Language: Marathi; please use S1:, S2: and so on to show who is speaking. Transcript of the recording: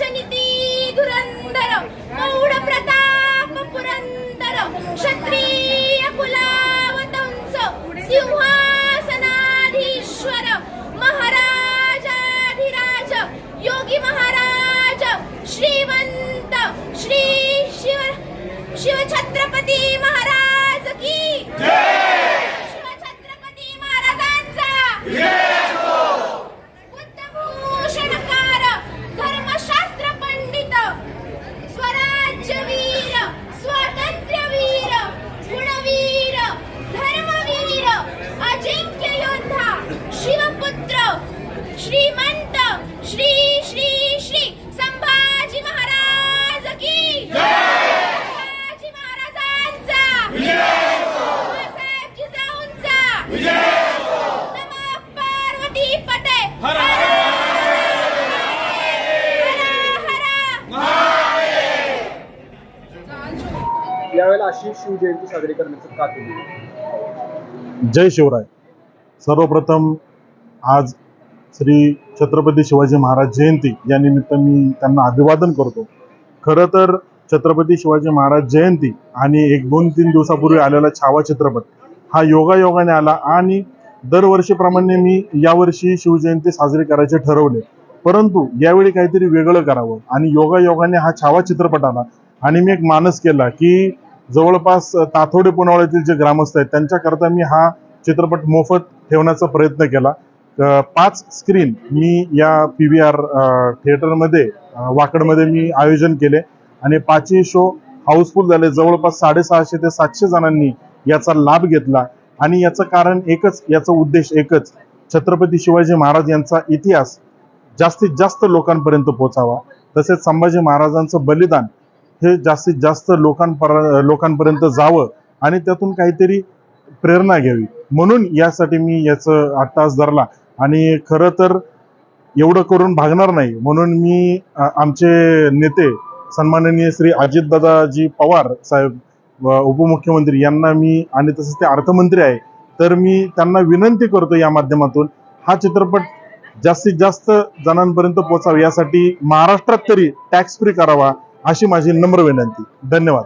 S1: राजनीती धुरंधर पौढ प्रताप पुरंदर क्षत्रिय कुलावतंस सिंहासनाधीश्वर महाराजाधिराज योगी महाराज श्रीवंत श्री शिव शिवछत्रपती श्रीमंत श्री श्री श्री संभाजी महाराज की संभाजी महाराजांचा जिजाऊंचा पार्वती पते! हर
S2: यावेळेला अशी शिवजयंती साजरी करण्याचं का केली?
S3: जय शिवराय. सर्वप्रथम आज श्री छत्रपती शिवाजी महाराज जयंती या निमित्त मी त्यांना अभिवादन करतो. खरं तर छत्रपती शिवाजी महाराज जयंती आणि एक दोन तीन दिवसापूर्वी आलेला छावा चित्रपट हा योगायोगाने आला आणि दरवर्षीप्रमाणे मी यावर्षी शिवजयंती साजरी करायचे ठरवले. परंतु यावेळी काहीतरी वेगळं करावं आणि योगायोगाने हा छावा चित्रपट आला आणि मी एक मानस केला की जवळपास ताथोडे पुनावळ्यातील जे ग्रामस्थ आहेत त्यांच्याकरता मी हा चित्रपट मोफत ठेवण्याचा प्रयत्न केला. पाच स्क्रीन मी या पी व्ही आर थिएटरमध्ये वाकडमध्ये मी आयोजन केले आणि पाचही शो हाऊसफुल झाले. जवळपास साडेसहाशे ते सातशे जणांनी याचा लाभ घेतला. आणि याचं कारण एकच याचा उद्देश एकच छत्रपती शिवाजी महाराज यांचा इतिहास जास्तीत जास्त लोकांपर्यंत पोचावा तसेच संभाजी महाराजांचं बलिदान हे जास्तीत जास्त लोकांपर लोकांपर्यंत जावं आणि त्यातून काहीतरी प्रेरणा घ्यावी. म्हणून यासाठी मी याचं आठ तास धरला. आणि खरं तर एवढं करून भागणार नाही. म्हणून मी आमचे नेते सन्माननीय श्री अजितदादाजी पवार साहेब उपमुख्यमंत्री यांना मी आणि तसेच ते अर्थमंत्री आहे तर मी त्यांना विनंती करतो या माध्यमातून हा चित्रपट जास्तीत जास्त जणांपर्यंत पोचावा यासाठी महाराष्ट्रात तरी टॅक्स फ्री करावा अशी माझी नम्र विनंती. धन्यवाद.